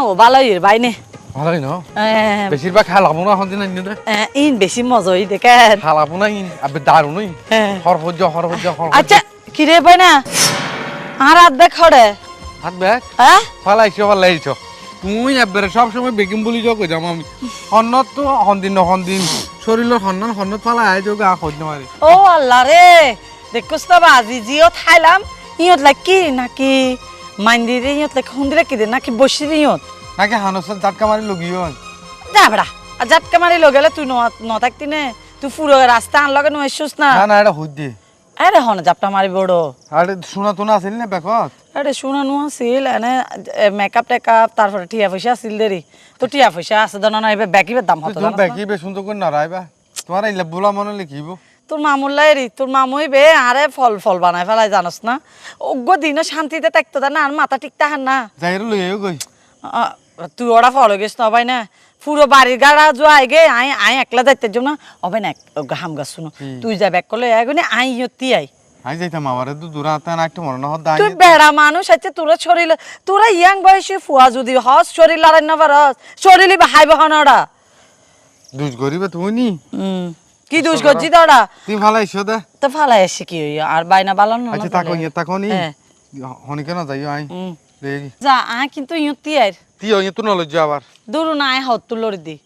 ও ভালোই বাইনে ভালোই ন? বেশিরভাগ খালাবো না এখন দিন ইন বেশি মজাই দেখেন। খালাবো না ইন। আবে দারুণই হরফজ্জ হরফজ্জ আচ্ছা কিরে বাই না আর খড়ে হাত ব্যাগ হ্যাঁ ফালাইছো ফালাইছো তুই একবারে সব সময় বেকিং বলি কই যাম আমি। হন্নত তো হন্দিন হন্দিন শরীরের হন্নন হন্নত ফালা আয় যোগ আ খোঁজ মারি ও আল্লাহ রে দেখোস তো আজি জিও থাইলাম ইয়ত লাকি নাকি মাইন্দিরে ইয়ত লাকি হুন্দিরে কি দে নাকি বসি ইয়ত নাকি হানসের জাটকা মারি লগিও যা বেড়া আর জাটকা মারি লগেলে তুই ন- ন? থাকতি নে তুই পুরো রাস্তা আনলগে নয় শুস না। না না এটা হইত দে। আরে হন জাপটা মারি বড়। আরে শোনা তো না আছিল না বেকত? আরে শুনানো আছিল এনে মেকআপ টেকআপ তারপরে টিয়া পয়সা আছিল দেরি তো টিয়া পয়সা আছে জানো না এবার ব্যাকিবের দাম হতো না? বেকি বে সুন্দর করে নারাইবা তোমার এই লেবুলা মনে লিখিব। তোর মামুল্লাই রে তোর মামুই বে আরে ফল ফল বানায় ফেলাই জানোস না? অজ্ঞ দিনও শান্তিতে থাকতো না আর মাথা ঠিক তাহার না। যাইরে গই। তুই ওরা ফলো গেছ না ভাই না? পুরো বাড়ির গাড়া জোয়া আগে আই আই একলা যাইতে না। হবে না হাম গাছ শুনো। তুই যা ব্যাক করলে এগুনি আই ইয়তি আই আই যাইতাম আমারে তো দূরা আতা না একটু না হদ দাই তুই বেড়া মানুষ আছে তোরা শরীর তোরা ইয়াং বয়সে ফুয়া যদি হস শরীর লড়াই না পারস শরীরই হাই বহন ওরা। দুজ গরিবে তুই নি? হুম। কি দুষ করছি তোরা তুই ফালাইছো দে। তো ফালাই আসি কি আর বাইনা বালান না আচ্ছা তাকো ইয়ে তাকো নি। হ্যাঁ। হনি কেন যাইও আই? যা আয় কিন্তু ইয়তি আই তুই ওই তো নলজ আবার। দূর না আয় হত তুলর দি।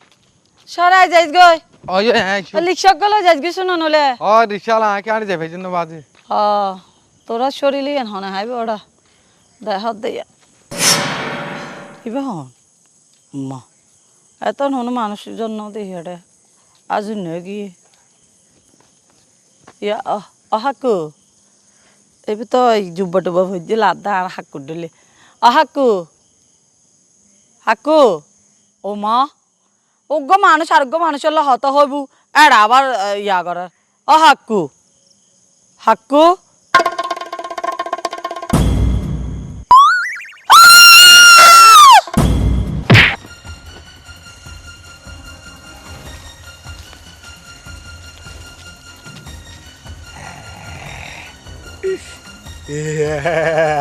সরাই যাইস গই ওই হ্যাঁ লিখক গেল যাইস গই শুনো নলে। ও রিক্সাওয়ালা আকে আনি যাবে জন্য বাজে। হ তোরা শরীরই এন হনে হাইবে ওরা। দেহ দিয়া কিবা হন। মা। এত হন মানুষের জন্য দেখি এটা আজ নয় গিয়ে। ইয়া আহ আহাকু এবে তো জুব্বা টুব্বা দিল লাদা আর হাকু দিলে। আহাকু হাকু। ও মা। ওগ্য মানুষ আরোগ্য মানুষের হত হবু এরা আবার ইয়া করার। অহাকু। Yeah.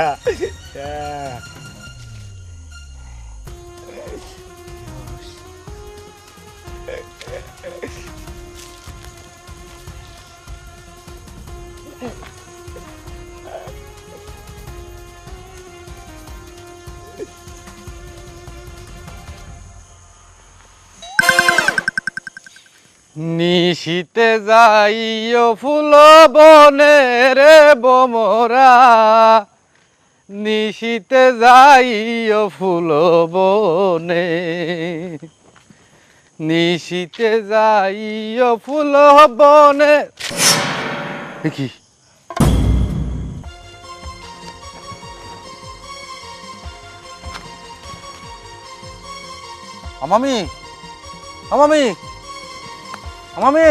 নিশীতে যাইও ফুল বনে রে বমরা। নিশীতে যাইও ফুল বনে। নিশীতে যাইও ফুল বনে। কি? আমামি আমামি। আমামি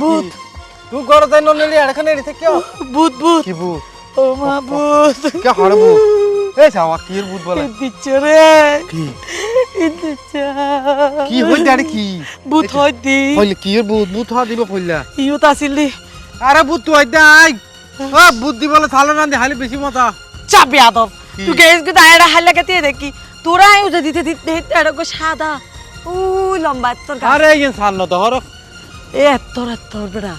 ভূত তুই ঘরে যাই নলি এখানে এড়িতে কেউ ভূত ভূত কি ভূত ও মা ভূত কে হারে ভূত এই যাওয়া কি ভূত বলে? দিচ্ছে রে। কি? দিচ্ছে। কি হইল আরে কি? ভূত হয় দি। হইলে কি ভূত ভূত হওয়া দিব কইলা? আসিল। দি আরে ভূত তুই আই ও ভূত দিবলে থালে না দি হালি বেশি মতা চাপি কি? তুই গেস গো দায়রা হাল্লা কেতে দেখি। তোরা আয়ু যদি দিতে দিতে এটা গো সাদা। ও লম্বা তোর আরে ইন সান্ন তো হর। এ তোর তোর বেড়া।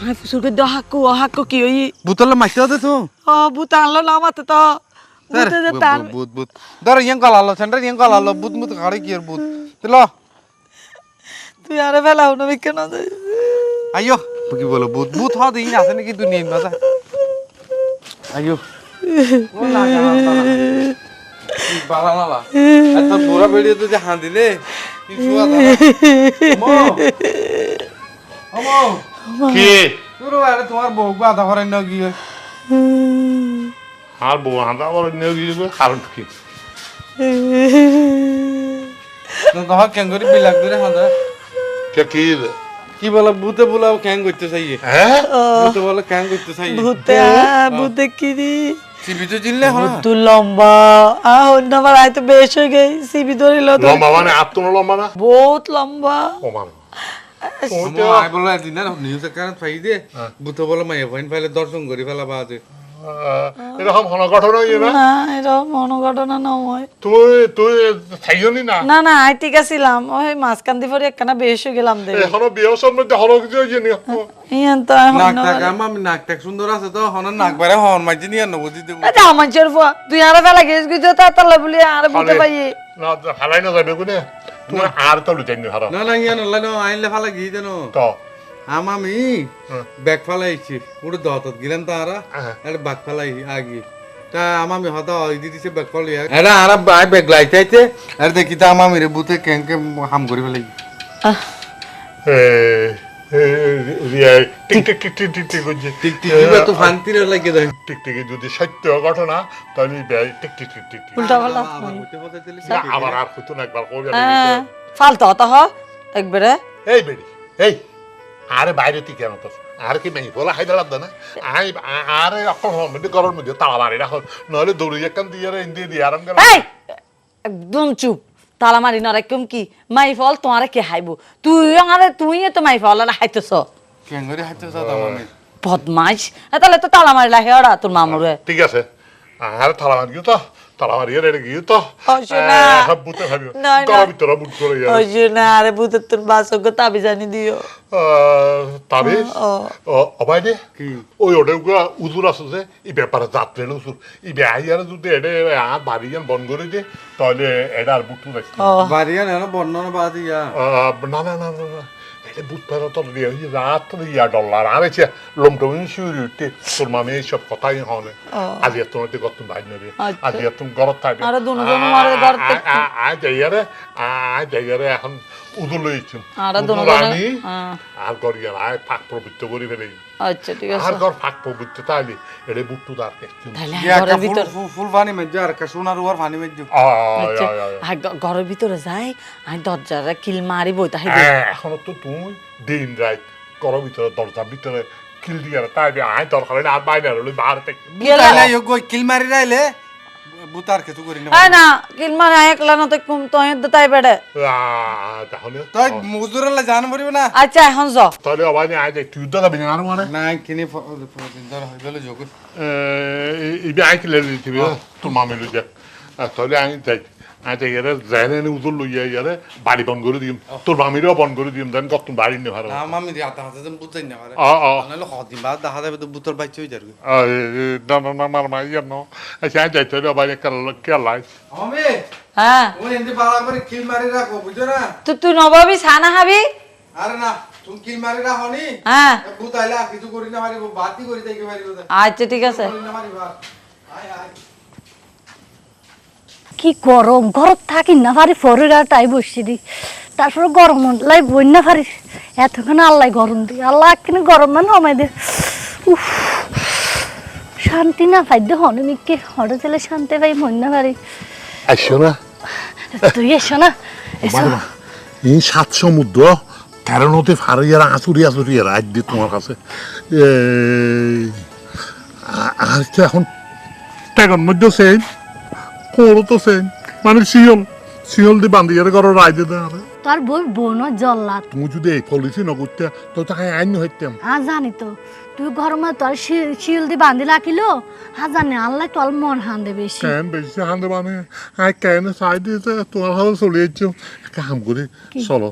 হাই ফুসুর কে দহাকু অহাকু কি ওই ভূতলে মাইতে দে তো। ও ভূত আনলো না মাতে তো। ভূতে যে তার ভূত ভূত ধর ইয়ং কলালো সেন্টার ইয়ং কলালো ভূত ভূত কাড়ে কি আর ভূত চলো তুই আরে ফেলা হনো কেন আইও কি বলো হওয়া দিন আছে নাকি দুনিয়া মাঝে আইও ও না বালা বালা এত বুড়া বেড়িয়ে তো যে হাঁ কি শুয়া আমো কি? তোর আরে তোমার বউ আধা ঘরে ন গিয়ে? আর বউ হাঁদা বড় নিয়ে গিয়ে কারণ কি? তোমার কেন করে বিলাক করে হাঁদা। কে কি? কি বলে ভূতে বলাও ক্যাং করতে চাই হ্যাঁ? ভূতে বলা ক্যাং করতে চাই ভূতে ভূতে কি দি সিবি তো জিল্লে হ্যাঁ। ভূত লম্বা। আ অন্য বার আইতো তো বেশ হয়ে গেই সিবি ধরিল তো লম্বা মানে আপ তো লম্বা না? বহুত লম্বা। ও মানে আই বলা দিন না নিউজ কারণ ফাইদে ভূতে বলা মাইয়া ফাইন ফাইলে দর্শন করি ফেলা বাজে এরকম হন ঘটনা ইয়ে না না এরকম মনোঘটনা নয় তুই তুই থাইজনি না? না না আই ঠিক আছিলাম। ওই মাঝখান দিয়ে পরে একখানা বেশ গেলাম দে। এখনও বিয়ে সম্বন্ধে হলো কিছু হয়েছে নি ইয়ান তো নাক টাক আমি নাক টাক সুন্দর আছে তো হন নাক বাইরে হন মাঝে নিয়ে নেব দিতে আচ্ছা আমার চোর ফুয়া তুই আরে ফেলা গেছিস কিছু তা তাহলে বলি আরে বুঝতে পাই না হালাই না যাবে কোনে তুমি আর তো হারা না না ইয়া নল্লা নো আইনলে ফালা গিয়ে দেন তো। আমি হ্যাঁ। ব্যাগ ফালাইছি পুরো দহতত গেলাম তারা হ্যাঁ। ব্যাগ ফালাই আগে তা আমামি হতা ব্যাগ আর ব্যাগ লাইতাইতে আর দেখি তা রে বুতে কেন হাম করে ফেলাই একবার কবে হ্যাঁ ফালতু হতা হ একবারে এই বেড়ি এই আরে বাইরে তুই কেন তো আর কি মেহি বলা হাইদা লাগবে না? আই আরে এখন হল মধ্যে গরম মধ্যে তালা মারি রাখো। নইলে দৌড়ি একখান দিয়ে রে ইন্দি দিয়ে আরাম গেল একদম চুপ। তালা মারি না রাখম কি? মাই ফল তোমারে কে হাইব তুই আরে তুই তো মাই ফল আর হাইতেছ কেন করে হাতে সাথ আমামি বদমাইশ তাহলে তো তালা মারিলা হেওড়া তোর মামুরে। ঠিক আছে। আর তালা মারি তো। তালা মারি রে গিয়ে তো। সব বুঝতে ভাবি না। ভিতরে বুট করে যাবে ওই যে না আরে ভূতের তোর বাসক তাবি জানি দিও। তবে? ও। অবাই দে ওই ওটা উজুর আছে যে এই ব্যাপারে যাত্রের উজুর। এই বেহাইয়ার যদি এটা আর বাড়ি যান করে দে তাহলে এটা আর বুটু দেখতে ও। বাড়িয়া বর্ণনা বাদ ইয়া না না না না। না এটা বুট পারা তো দিয়ে ওই রাত ইয়া ডলার আর এসে লমটমিন শুরু উঠতে তোর মামে এইসব কথাই হনে আজ এত নতে কত ভাই নেবে আচ্ছা। আজ এত গরত থাকে আরে দুনুজন মারে ঘর থেকে। আজ যাইয়ারে আজ যাইয়ারে এখন উদুল লইছি আরে উদুল দুনুজনে- হ্যাঁ। আর করিয়া আয় ফাঁক প্রবৃত্ত করি ফেলে। আচ্ছা ঠিক আছে। আর ফাঁক তাইলে বুট্টু ঘরের ফুল ভিতর ফুল- ফুল পানি মেজে আর কা সোনার পানি মেজে। আচ্ছা, ঘরের ভিতরে যাই আমি দরজারে কিল মারি বইতা হাই এখনও তো তুমি দিন রাত করো ভিতরে দরজার ভিতরে কিল দিয়ে তাই আয় দরকার হলে আর বাইরে হলে বাইরে গই কিল মারি রাইলে বুতার কে তো করি না আয় না কিল মানে একলা না তো কুম তো তাই বেড়ে তাহলে তাই মজুরালা জান পড়িব না আচ্ছা এখন য তাহলে অবাই আয় যাই তুই তো যাবি না আর মানে না কিনে দিনদার হই গেল যোগ এই আইকে কিলে দিবি তোর মামি লই যাক তাহলে আমি যাই না উজল লইয়া ইয়ারে বাড়ি বন্ধ করে দিম। তোর মামিরও বন্ধ করে দিম দেন কত বাড়ি নে ভালো না মামি দি আতা হাতে বুঝাই না পারে। আ আ। নাহলে হদিন বাদ দেখা যাবে তো বুতর বাইচ হই যাবে। না না না মার মাই ইয়ার আচ্ছা আমি যাইতে হবে কাল কে লাই মামি! হ্যাঁ। তুমি এন্দি বাড়া করে কিল মারি রাখো বুঝছ না? তো তুই নবাবি ছানা হাবি? আরে না তুমি কিল মারি রাখো নি হ্যাঁ বুতাইলা কিছু করি না পারিব বাতি করি তাইকে পারিব আচ্ছা ঠিক আছে। করি না পারিবা আয় আয়। কি গরম? ঘরত থাকি না পারি ফরের আর তাই বসছি দি। তারপরে গরম লাই বই না পারি এতক্ষণ আল্লাহ গরম দি আল্লাহ কিনে গরম মানে হমাই দে। উফ শান্তি না পাই দে হনে মিকে হঠাৎ চলে শান্তি পাই মন না পারি আসো না তুই এসো না এসো এই সাত সমুদ্র তেরো নদী ফারিয়ার আঁচুরি আঁচুরি রাজ দি তোমার কাছে। আর তো এখন? টেগন মধ্যে সেন কোরো তো সেন মানে শিয়ল। শিয়ল দি বান্ধিয়ার ঘর রাজ দিতে আরে। তোর বই বোন জল্লাদ। তুমি যদি এই পলিসি নগরতে তো তাকে আইন হইতাম। হ্যাঁ জানি তো। তুই ঘরমে তোর শিল দি বান্ধি রাখিলো? হ্যাঁ জানি আল্লাহ তোর মন হান্দে বেশি। কেন বেশি হান্দে মানে? আই কেন সাই দিয়েছে তোমার হাতে চলে যাচ্ছ? কাম করে। চলো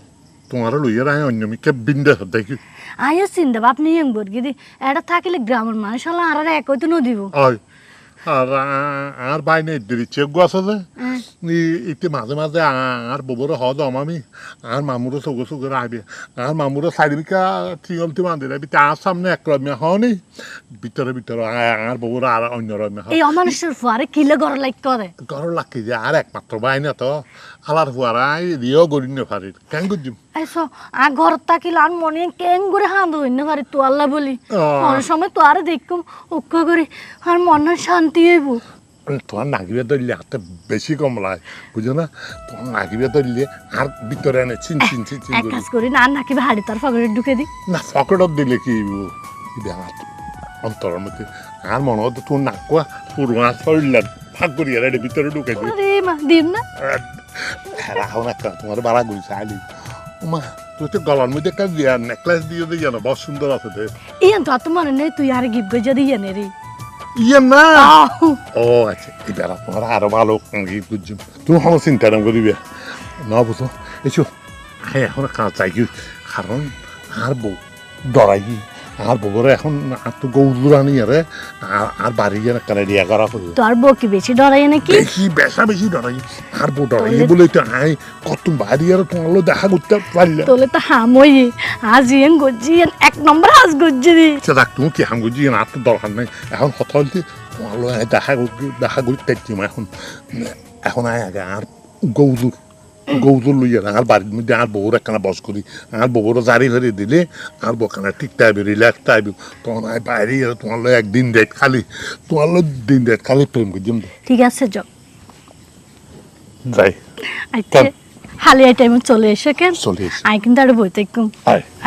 তোমার লইয়ার আই অন্য মিকে বিন্দে দেখি। আয়ো চিন্তা আপনি ইয়ং বর্গি দি এটা থাকিলে গ্রামের মানুষ হলো আর এক হইতো নদীব। হয় আর আর বাইনে দিচ্ছে গছ আছে ইতি মাঝে মাঝে আর ববরে হদ আমি আর মামুরে চৌকে চৌকে রাখবে আর মামুরে চারিবিকা ঠিকলতি বান্ধি রাখবি তার সামনে এক রম্যা হওনি ভিতরে ভিতরে আর ববরে আর অন্য রম্যা হয় এই অমানুষের ফুয়ারে কিলে ঘর লাগে করে ঘর লাগি যে আর একমাত্র বাইনে তো। আলার হুয়ারাই দিয়েও গড়ি নে পারি কেন করছিম এসো আ ঘর থাকিলে আর মনে কেং করে হাঁদ হইতে পারি তো আল্লাহ বলি। অনেক সময় তো আরে দেখুম উক্ক করে আর মনে শান্তি হইব। তোমার নাগিবে ধরলে হাতে বেশি কম লাগে বুঝো না? তোমার নাগিবে ধরলে আর ভিতরে এনে চিন চিন চিন চিন কাজ করি না আর নাকি ভাড়ি তার ফগরে ঢুকে দি। না পকেটত দিলে কি আমার অন্তরের মধ্যে আর মনে হতো তোর নাকুয়া পুরোনা শরীর ফাঁক করি আর এর ভিতরে ঢুকে দিই দিম না। রাখো না তোমার বাড়া করেছে আলি মা তুই তো গলার মধ্যে একটা দিয়া নেকলেস দিয়ে দিয়ে জানো বহুত সুন্দর আছে দে। ইয়ান তো আর তো মনে নেই তুই আর গিফট গই যদি ইয়ে রে ইয়ে না? ও আচ্ছা এবার তোমার আরও ভালো ই বুঝছি তুমি আমার চিন্তা না করিবে না বুঝো এসো আয় এখন কাজ চাই কারণ আর বউ ডরাই আর বউরে এখন আর তো গৌদুরানি আরে আর আর বাড়ি গিয়ে কানে দিয়া করা হলো। তোর বউ কি বেশি ডরাই নাকি? বেশি বেশা বেশি ডরাই। আর বউ ডরাই বলে তো আয় কত বাড়ি আর তোমার দেখা করতে পারলে তোলে তো হামই আজ ইয়েন গজ্জি এক নম্বর আজ গজ্জি। দি সে দেখ তুমি কি হাম করছি আর তো দরকার নাই। এখন কথা বলতে তোমার দেখা দেখা করতে এখন। এখন আয় আগে আর গৌদুর গৌদুর লইয়া আর বাড়ির মধ্যে আর বউর একখানা বস করি আর বউর জারি ধরে দিলে আর বউখানা ঠিক টাইবে রিল্যাক্স টাইবে তখন আয় বাইরে আর তোমার লোক একদিন ডেট খালি তোমার লোক দিন ডেট খালি প্রেম করছি ঠিক আছে যাও যাই। আচ্ছা হালি এই টাইমে চলে এসো কেন চলে এসে আই কিন্তু আর বইতে কম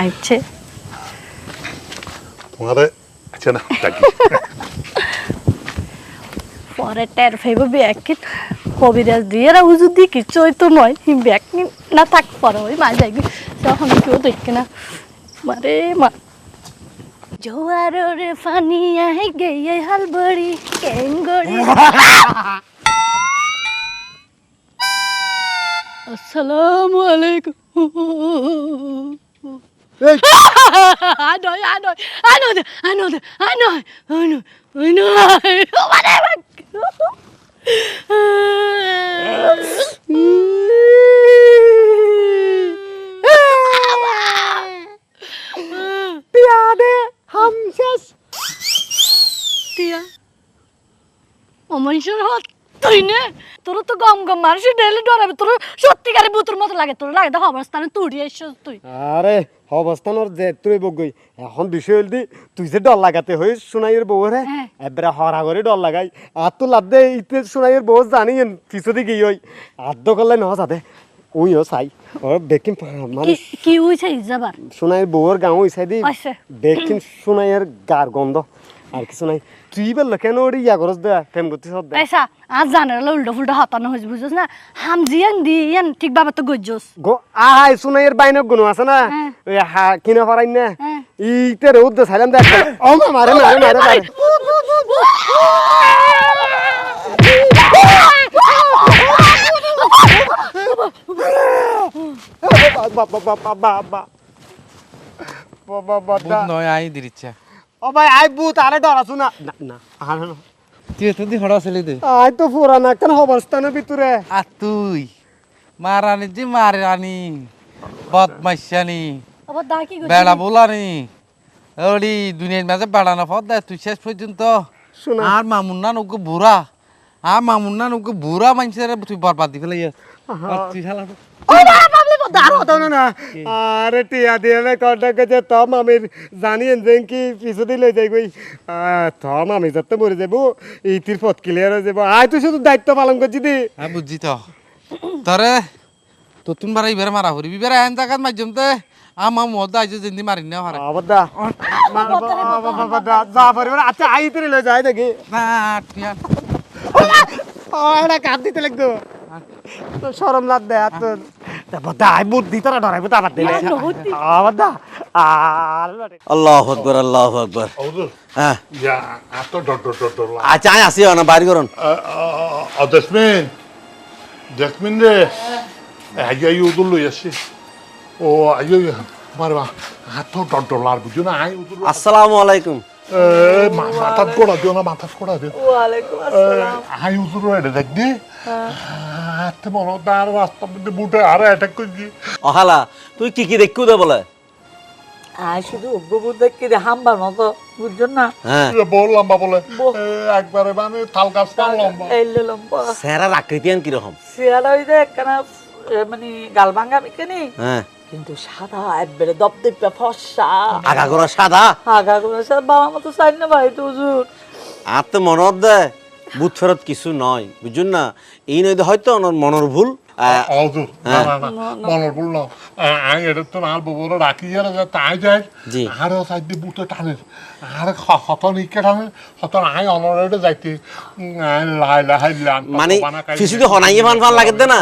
আচ্ছা তোমার আচ্ছা না ডাকি পরে টের ফাইব ব্যাগ কবিরাজ দিয়ে রা উজু দি কিছু হইতো নয়। ব্যাগ না থাক পরে ওই মা যাইবি তখন কেউ দেখে না। মারে মা। জোয়ার রে ফানি আহে গেয়ে হালবড়ি কেঙ্গড়ি। আসসালামু আলাইকুম। I know, I know, I know I know I know, I know, I know, whatever. পিয়াদে হাম শেষ টিয়া অমনুষ্যের হাত তুই নে। তোর তো গম গম মানুষের ডেলি ডরাবে। তোর সত্যিকারে বুতুর মতো লাগে তোর লাগে। দেখো অবস্থানে তুই এসছ তুই। আরে অবস্থানোর যে তুই বগই এখন বিষয় হল দি তুই যে ডর লাগাতে হই সোনাইয়ের বউ রে এবারে হরা করে ডর লাগাই। আর তো লাভ দে ইতে সোনাইয়ের বউ জানি পিছু দিকে ওই তো করলে ন যাতে উইও চাই। ও বেকিম মানে কি হইছে যাবা? সোনাইয়ের বউর গাঁও হইছে দি। বেকিম সোনাইয়ের গার গন্ধ। আর কিছু নাই। তুই বেল কেন ওর ইয়া করস দে প্রেম করতে সব দে। পয়সা আজ জানার উল্টো ফুল্টো হাতানো হয়েছে বুঝছিস না? হাম জিয়ান দিয়ান ঠিকভাবে তো গজ্জস। গো আহাই সোনাইয়ের বাইনক গুণ আছে না? হ্যাঁ। ওই হা কিনে পারাই না। হ্যাঁ। ইতে রোদ দে সাইলাম দেখ ও মা মারে মারে মারে মারে। বাবা বাবা বাবা বাবা। বুধ বাবা নয় আই দিচ্ছে ও ভাই আই বুত আরে ডরাছু না। না না আরে না। তুই তো দি হড়া ছেলে দে। আই তো পুরানা কেন অবস্থানের ভিতরে? আর তুই। মারানি যে মারে রানি বদমাইশানি। আবার দা কি বেড়া বলানি। ওলি দুনিয়ার মাঝে বেড়ানো পথ দেয় তুই শেষ পর্যন্ত। শোনা। আর মামুন্না নৌকো বুড়া। আর মামুন্না নৌকো বুড়া মানুষের তুই বরবাদ দি ফেলে তুই বদ আর হতো না না আরে টিয়া দিয়ে মে কন্টাক্ট করছে তো মামির জানিয়েন যে কি পিছু দিলে যাই গই তো মামি যাতে মরে যাব ইতির পথ ক্লিয়ার হয়ে যাব আয় তুই শুধু দায়িত্ব পালন করছি দি হ্যাঁ বুঝছি তো তরে তো তুমি বারা ইবারে মারা হরি ইবারে এন জায়গাত মাধ্যম তে আমার মদ আইছে জিন্দি মারি না হারে আবদা যা পারিব আচ্ছা আই তিরে লয়ে যায় দেখি না ঠিক আছে ও এটা কাট দিতে লাগতো তো শরম লাগ দে আর তোর আচ্ছা আসি না বাড়ি করুন। ও জেসমিন জেসমিন রে। লই আসি। ও মারবা বুঝো না আই উদুল আসসালামু আলাইকুম। মাথাত কোড়া দিও না মাথাত কোড়া দিও। আই উদুল রে দেখবি। হাতে মনে তার রাস্তা মধ্যে বুটে আরে অ্যাটাক করছি অহালা তুই কি কি দে বলে? আর শুধু অগ্রবুদ দেখি যে মতো বুঝছেন না? হ্যাঁ বল লম্বা বলে। একবারে মানে তাল গাছ লম্বা। এই লম্বা। ওই যে একখানা মানে গাল হ্যাঁ কিন্তু সাদা একবারে দপদপে ফর্সা আগা করা সাদা? আগা করা সাদা বাবা মতো চাই না ভাই তো হুজুর। আর তো মনত দে বুথ ফেরত কিছু নয় বুঝুন না? এই নয় হয়তো ওনার মনের ভুল। আহ, হৌদুর না না না না আই এটা তো নাল ববরে রাখি আর তাই যায়। জি। সাইড দিয়ে বুটে টানে। আর হতন ইকে টানে হতন আই অনরেটে যাইতে। লাই লাই লান মানে ফিসুদি হনাইয়ে লাগে দে না?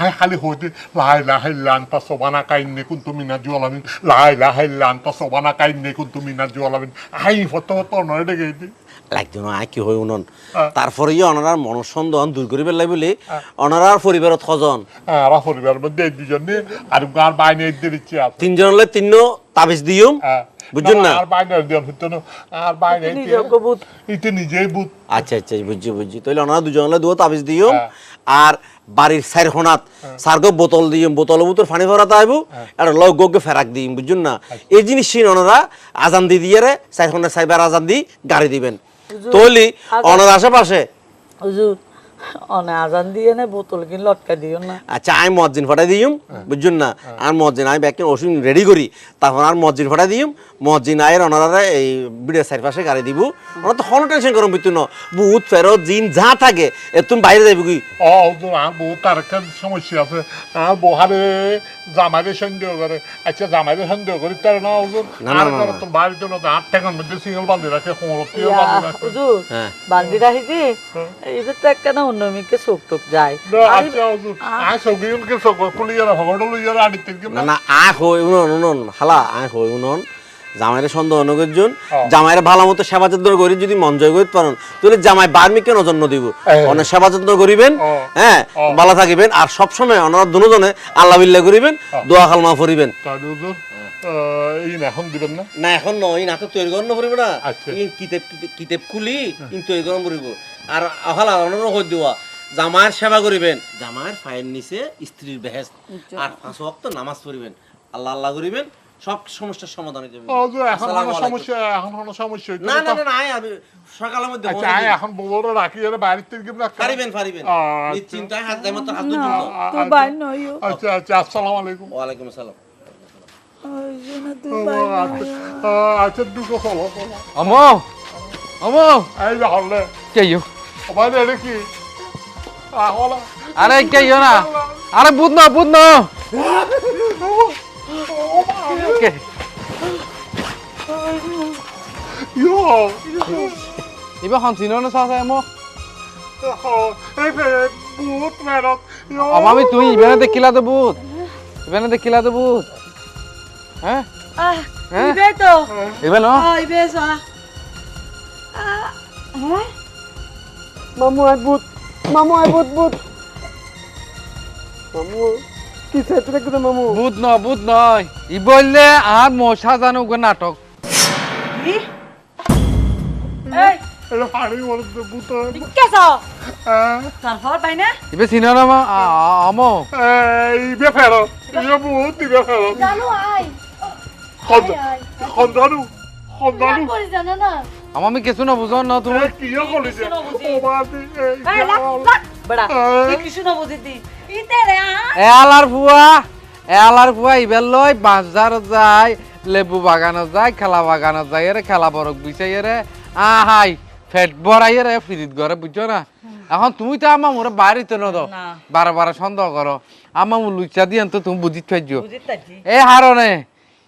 আই খালি হইতে লাই লাই লান তা সবানা কাইনে কুন তুমি না জুয়ালামিন। লাই লাই লান তা সবানা কাইনে কুন তুমি না জুয়ালামিন। আই ফটো ফটো অনরেটে গেইতে। লাগতো না কি হয় উনন। তারপরে অনারার মনসন্দেহ দূর করি পেলাই বলে অনারার পরিবারত ছজন। আর পরিবার মধ্যে দুজনে আর বাইনে দিচ্ছে তিনজন হলে তিন তাবিজ। বুঝছেন না আর বাইনে দিও হতো না আর বাইনে ইতে নিজেই বুত আচ্ছা আচ্ছা বুঝছি বুঝছি তাহলে ওনারা দুজন হলে দুও তাবিজ দিও। আর বাড়ির সাইর হোনাত সার্গ বোতল দিও বোতলের ভিতর পানি ভরাতে আইব আর লগ গগে ফেরাক দিই বুঝুন না এই জিনিস সিন ওনারা আজান দি দিয়ে রে সাইর হোনা সাইবার আজান দি গাড়ি দিবেন। তৈলি ওনার আশেপাশে। হুজুর অনে আজান দিয়ে নে বোতল কিন লটকা দিও না। আচ্ছা আমি মসজিদ ফটাই দিম বুঝুন না? আর মসজিদ আমি ব্যাকে ওষুধ রেডি করি তারপর আর মসজিদ ফটাই দিম মসজিদ আয়ের ওনারা এই বিড়ের চারিপাশে গাড়ি দিব। ওনার তো কোনো টেনশন করুন বিতু ন বুথ ফেরত জিন যা থাকে এ তুমি বাইরে যাইব কি? ও আর তার একটা সমস্যা আছে। আর বহারে জামাইরে সন্দেহ করে আচ্ছা জামাইরে সন্দেহ করি তার না হুজুর। না, আর না, করে তো বাড়িতে না আট টাকার মধ্যে সিঙ্গল বান্ধি রাখে হোমরতিও বান্ধি রাখে। হ্যাঁ। রাখিছি তো একটা না অন্য মেয়েকে চোখ টোক যায় না আচ্ছা না না আয় হই উনন উনন হালা আয় হই উনন। জামাইরে সন্দেহ নগরজন হ্যাঁ। জামাইরে ভালো মতো সেবা যত্ন করি যদি মন জয় করতে পারেন। তাহলে জামাই বার্মিকে নজর দিব। হ্যাঁ। অনেক সেবা যত্ন করিবেন হ্যাঁ। হ্যাঁ হ্যাঁ। ভালো থাকিবেন আর সবসময় ওনারা দুজনে আল্লাহ বিল্লাহ করিবেন দোয়া খালমা ফরিবেন। তাহলে হুজুর এই না এখন দিবেন না? না এখন নয় না তো তৈরি করানো পড়িব না। এই কিতাব কিতাব- খুলি কিন্তু তৈরি করানো পড়িব। আর আহালা অনর হই দেওয়া জামায়ের সেবা করিবেন জামায়ের ফাইল নিচে স্ত্রীর বেহেস আর পাঁচ ওয়াক্ত নামাজ পড়িবেন আল্লাহ আল্লাহ করিবেন সব সমস্যার সমাধান হয়ে যাবে এখন আসসালামু কোনো সমস্যা এখন কোনো সমস্যা না না না তো? না না আয় আমি সকালের মধ্যে আচ্ছা আয় এখন বড় রাখি এর বাইরে থেকে কি রাখতে পারিবেন পারিবেন আচ্ছা। নিশ্চিন্তায় হাত দেয় মাত্র হাত দুটো। তুই বাই নইও আচ্ছা আচ্ছা আসসালামু আলাইকুম। ওয়ালাইকুম আসসালাম। ওই জন্য তুই ও, বাই আচ্ছা। আচ্ছা দুটো চলো চলো আমো আমো। এই যে হলে। কে ইউ এটা কি? আরে কে না? আরে বুধ না বুধ না কে? ইয়ো। ইবা হনছিনো না সাসা আমো এই যে বহুত মেরত ইয়ো। অমামি তুই ইবেনে দেখিলা তো বুধ ইবেনে দেখিলা তো বুধ হ্যাঁ আহ হ্যাঁ? ইবে তো। ইবে ন? ইবে সা হ্যাঁ মামু আই বুত মামু আই বুত বুত মামু কি চাইতে মামু? বুধ ন বুধ নয়। ই বললে আর মশা জানো গো নাটক। কি? আমো কিছু না বুঝো না তুমি। কি করেছে ও বাদি এই লাগ লাগ বড়া কি কিছু না বুঝিতি ইতে রে আ। এলার ফুয়া এলার ফুয়া ইবেল লই বাজার যায় লেবু বাগানত যায় খেলা বাগানত যায় রে খেলা বরক বিছাই রে। আহাই ফেট বড়াই রে ফিরিত ঘরে বুঝছ না? এখন তুমি তো আমার মোরে বাড়িতে ন না। বারে বারে সন্দেহ করো। আমার মু লুচা দিয়ান তো তুমি বুঝিত পাইছো। এ হারনে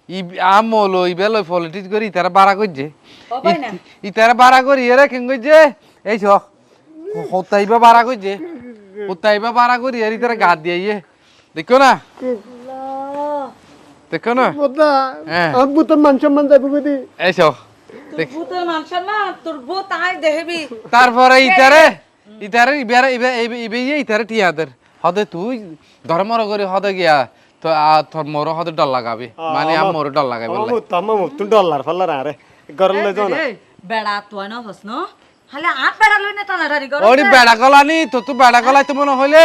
ই আমো লো ইবে লই পলিটিক্স করি ইতারা বাড়া করছে ও ভাই না। ইতারা বাড়া করি এরে কেন করছে এই ছ হতাইবা বাড়া করছে হতাইবা বাড়া করি এর ইতারা গাদ দিয়ে দেখো না? দেখো না? হ্যাঁ। মান সম্মান তারপরে ইতারে ইতারে ইবে ইবে ইবে ইয়ে ইতারে টিয়াদের হদে তুই ধর্মর করে হদে গিয়া তো তোর মোর হদে ডর লাগাবি। মানে আম মোর ডর লাগাবি বলে। তুই ডলার ফাল্লার আরে। গরম লই যাও না। বেড়া তুই না হস ন? হালে আট বেড়া লই না টানাটানি কর ওরি বেড়া গলানি তো তুই বেড়া গলাই তো মনে হইলে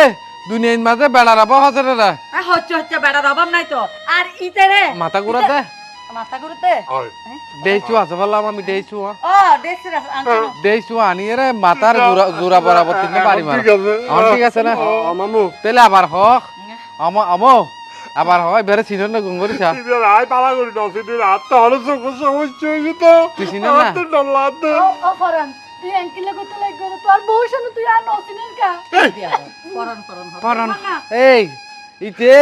দুনিয়ার মাঝে বেড়া রাবা হসরে রে। হচ্ছে হচ্ছে বেড়ার অভাব নাই তো। আর ইতে রে মাথা ঘুরাতে? মাথা করতে হয়। দেইছু আছে বললাম আমি দেইছু ও দেখছি রে আনছো দেইছু আনিয়ে রে মাথার জোড়া- জোড়া বরাবর তিনটে বাড়ি মার। ঠিক আছে। না? ও মামু। তাহলে আবার হক। আমো আমো। আবার হয় বেড়ে চিনন না গুঙ্গরিছা ইদের আই পালা করি না সিদের হাত তো হলো সব সমস্যা হয়েছে তো। তুই চিনেন না? হাত তো ডলার দে ও ফরান তুই অ্যাঙ্কিলে করতে লাগবে তো আর বউর সামনে তুই আর নসিনের কা। পরন পরন ফরান এই ইতে।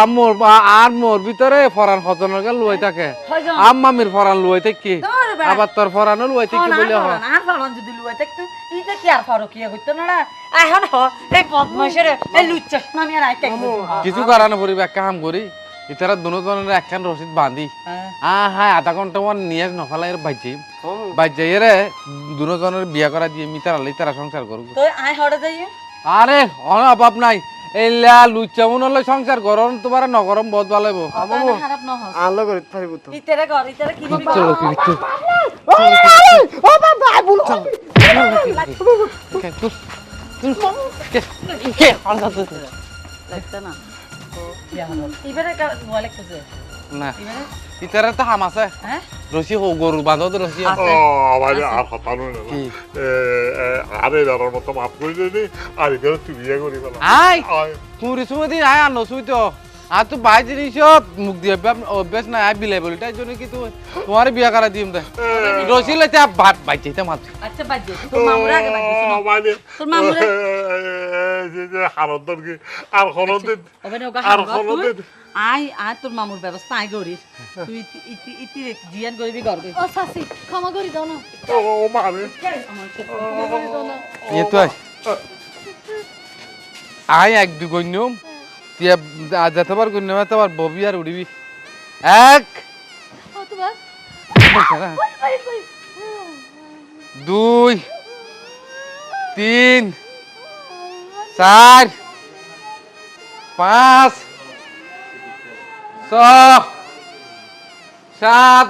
আমোর আর মোর ভিতরে ফরান হজনের গা লুয়াই থাকে। হজন। আম মামির ফরান লুয়াই থাকি। আবার তোর ফরানও লুয়াই থাকি বলে হয় আর ফরন যদি লুয়ে থাকতো ইতে কি আর ফারো কি হইতো না না এখন হ এই বদমাশের এই লুচ্চা নামি আর আইতে কিছু কারণে পরিবে এক কাম করি ইতারা দুজনের একখান রসিদ বাঁধি। আ হ্যাঁ আধা ঘণ্টা ওয়ান নিয়ে নফালাই ভাইছি বাজ্যাই রে দুজনের বিয়া করা দিয়ে মিতার আলাই তারা সংসার করব। তো আয় হড়ে যাই আরে অন অভাব নাই। এইলা লুচ্চা মন হলে সংসার গরম তোমার নগরম বহুত ভালো হইব নহস করে পারিব তো ইতেরে ঘর ইতেরে কি দিবি চলো কি ও বাবা না তো ভয় লাগতেছে না। ইতারে তো হাম আছে। রশি হো গরু বাঁধো তো রশি আছে। ও আমার আর হতানো না আরে দাঁড়ার মতো মাফ করে দিনি আর এখানে তুই বিয়ে করি গেল আই! পুরি সময় দিন আয় আর নসুই তো। আর তো বাই জিনিস মুখ দিয়ে অভ্যাস অভ্যাস নাই। আয় বিলাই বলি। তাই জন্য কি তুই তোমার বিয়া করা দিম দে। রশি লেতে ভাত বাইতে মাত আচ্ছা বাজে তোর মামুর আগে শোনো মানে হারত আর হরত আর আই আই তোর মামুর ব্যবস্থা আই করিস তুই ইতি- ইতি ইতি জিয়ান করবি ঘর ও চাচি ক্ষমা করি দাও না ও মানে এ তো আয়। আয় এক দু গণ্যম তুই যেতেবার গণ্যম এতবার ববি আর উড়িবি এক দুই তিন চার পাঁচ ছ সাত